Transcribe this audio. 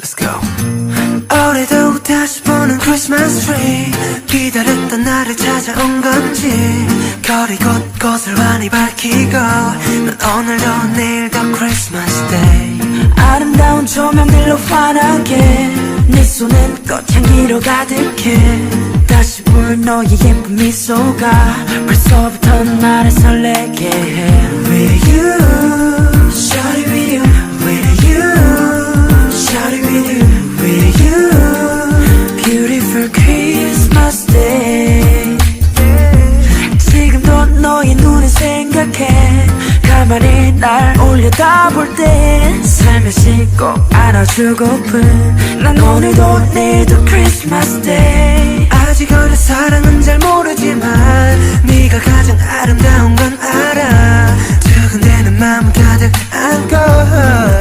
Let's go. 올해도 다시 보는 크리스마스 트리 기다렸던 날을 찾아온 건지. 거리 곳곳을 환히 밝히고. 난 오늘도 내일도 크리스마스 데이 아름다운 조명들로 환하게. 네 손엔 꽃향기로 가득해. 다시 볼 너의 예쁜 미소가 벌써부터 나를 설레게 해 지금도 너의 눈을 생각해. 가만히 날 올려다볼 때 살며시 꼭 안아주고픈 난 오늘도 내일도 Christmas Day. 아직 어려 사랑은 잘 모르지만 네가 가장 아름다운 건 알아. 두근대는 마음 가득 안고